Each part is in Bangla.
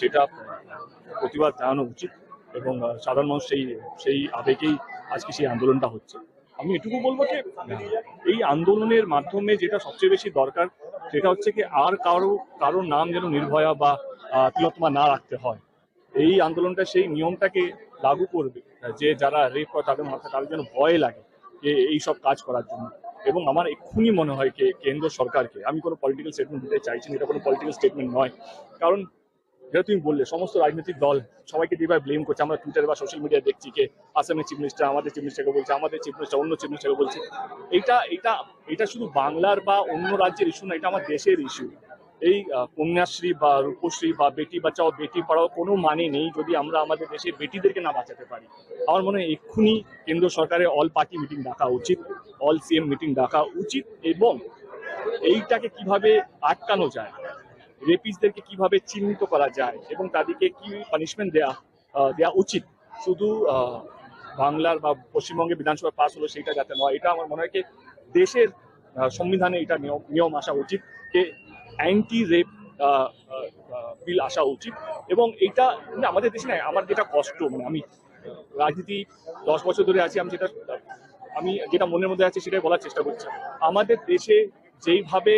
সেটা প্রতিবাদ জানানো উচিত এবং সাধারণ মানুষ সেই সেই আবেগেই আজকে সেই আন্দোলনটা হচ্ছে। আমি এটুকু বলব যে এই আন্দোলনের মাধ্যমে যেটা সবচেয়ে বেশি দরকার সেটা হচ্ছে কি আর কারও কারোর নাম যেন নির্ভয়া বা আহ, তিলোত্তমা না রাখতে হয়। এই আন্দোলনটা সেই নিয়মটাকে লাগু করবে যে যারা রেপ করে তাদের মাথায় তাদের যেন ভয় লাগে যে এই সব কাজ করার জন্য। এবং আমার এক্ষুনি মনে হয় যে কেন্দ্র সরকারকে আমি কোনো পলিটিক্যাল স্টেটমেন্ট দিতে চাইছি না এটা কোনো পলিটিক্যাল স্টেটমেন্ট নয়। কারণ যেটা তুমি বললে, সমস্ত রাজনৈতিক দল সবাইকে যেভাবে ব্লেম করছে, আমরা টুইটার বা সোশ্যাল মিডিয়ায় দেখছি যে আসামের চিফ মিনিস্টার আমাদের চিফ মিনিস্টারকে বলছে, আমাদের চিফ মিনিস্টার অন্য চিফ মিনিস্টারকে বলছে। এটা এটা এটা শুধু বাংলার বা অন্য রাজ্যের ইস্যু না, এটা আমার দেশের ইস্যু এই কন্যাশ্রী বা রূপশ্রী বা বেটি বাঁচাও, বেটি পড়াও কোনো মানে নেই যদি আমরা আমাদের দেশের বেটিদেরকে না বাঁচাতে পারি। আমার মনে হয় এক্ষুনি কেন্দ্র সরকারের অল পার্টি মিটিং ডাকা উচিত অল সিএম মিটিং ডাকা উচিত এবং এইটাকে কীভাবে আটকানো যায় রেপিসদেরকে কীভাবে চিহ্নিত করা যায় এবং তাদেরকে কি পানিশমেন্ট দেয়া দেয়া উচিত? শুধু বাংলার বা পশ্চিমবঙ্গে বিধানসভা পাস হলো সেটা যাতে নয়, এটা আমার মনে হয় দেশের সংবিধানে এটা নিয়ম নিয়ম আসা উচিত যে অ্যান্টি রেপ বিল আসা উচিত এবং এটা মানে আমাদের দেশে না আমার যেটা কষ্ট মানে আমি রাজনীতি দশ বছর ধরে আছি, আমি যেটা আমি যেটা মনের মধ্যে আছে সেটাই বলার চেষ্টা করছি। আমাদের দেশে যেইভাবে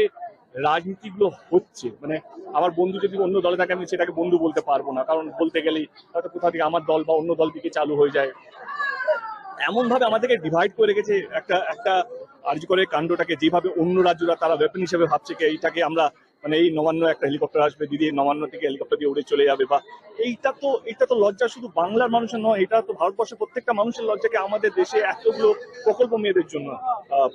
রাজনীতিগুলো হচ্ছে। মানে আমার বন্ধু যদি অন্য দলে থাকে, আমি সেটাকে বন্ধু বলতে পারব না। কারণ বলতে গেলেই হয়তো কোথা থেকে আমার দল বা অন্য দল থেকে চালু হয়ে যায়। এমনভাবে আমাদেরকে ডিভাইড করে রেখেছে একটা একটা কার্যকরের কাণ্ডটাকে, যেভাবে অন্য রাজ্যরা তারা ওয়েপন হিসেবে ভাবছে, কি এইটাকে আমরা মানে এই নবান্ন একটা হেলিকপ্টার আসবে দিদি নবান্ন থেকে হেলিকপ্টার দিয়ে উড়ে চলে যাবে বা এইটা তো এটা তো লজ্জা শুধু বাংলার মানুষের নয়, এটা তো ভারতবর্ষের প্রত্যেকটা মানুষের লজ্জাকে আমাদের দেশে এতগুলো প্রকল্প মেয়েদের জন্য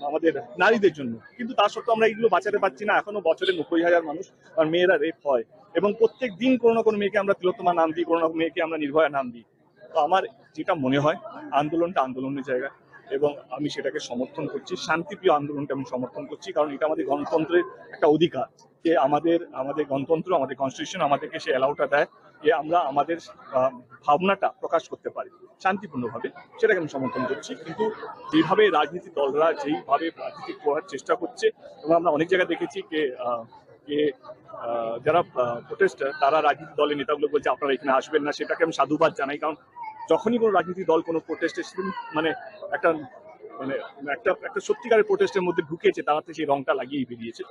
আমাদের নারীদের জন্য। কিন্তু তা সত্ত্বেও আমরা এইগুলো বাঁচাতে পারছি না, এখনও বছরে নব্বই হাজার মানুষ আর মেয়েরা রেপ হয়। এবং প্রত্যেক দিন কোনো না কোনো মেয়েকে আমরা তিলোত্তমা নাম দিই, কোনো না কোনো মেয়েকে আমরা নির্ভয়া নাম দিই। তো আমার যেটা মনে হয়, আন্দোলনটা আন্দোলনের জায়গা এবং আমি সেটাকে সমর্থন করছি, শান্তিপ্রিয় আন্দোলনকে আমি সমর্থন করছি, কারণ এটা আমাদের গণতন্ত্রের একটা অধিকার। যে আমাদের আমাদের গণতন্ত্র, আমাদের কনস্টিটিউশন আমাদেরকে সে অ্যালাউটা দেয় যে আমরা আমাদের ভাবনাটা প্রকাশ করতে পারি, শান্তিপূর্ণভাবে। সেটাকে আমি সমর্থন করছি। কিন্তু যেভাবে রাজনীতি দলরা যেইভাবে রাজনীতি করার চেষ্টা করছে, এবং আমরা অনেক জায়গায় দেখেছি যে যে যারা প্রোটেস্টার তারা রাজনীতি দলের নেতাগুলো বলছে, আপনারা এখানে আসবেন না। সেটাকে আমি সাধুবাদ জানাই। কারণ যখনই কোনো রাজনীতি দল, কোনো প্রোটেস্টের মানে একটা মানে একটা একটা সত্যিকারের প্রোটেস্টের মধ্যে ঢুকেছে, তারা সেই রংটা লাগিয়েই বেরিয়েছে।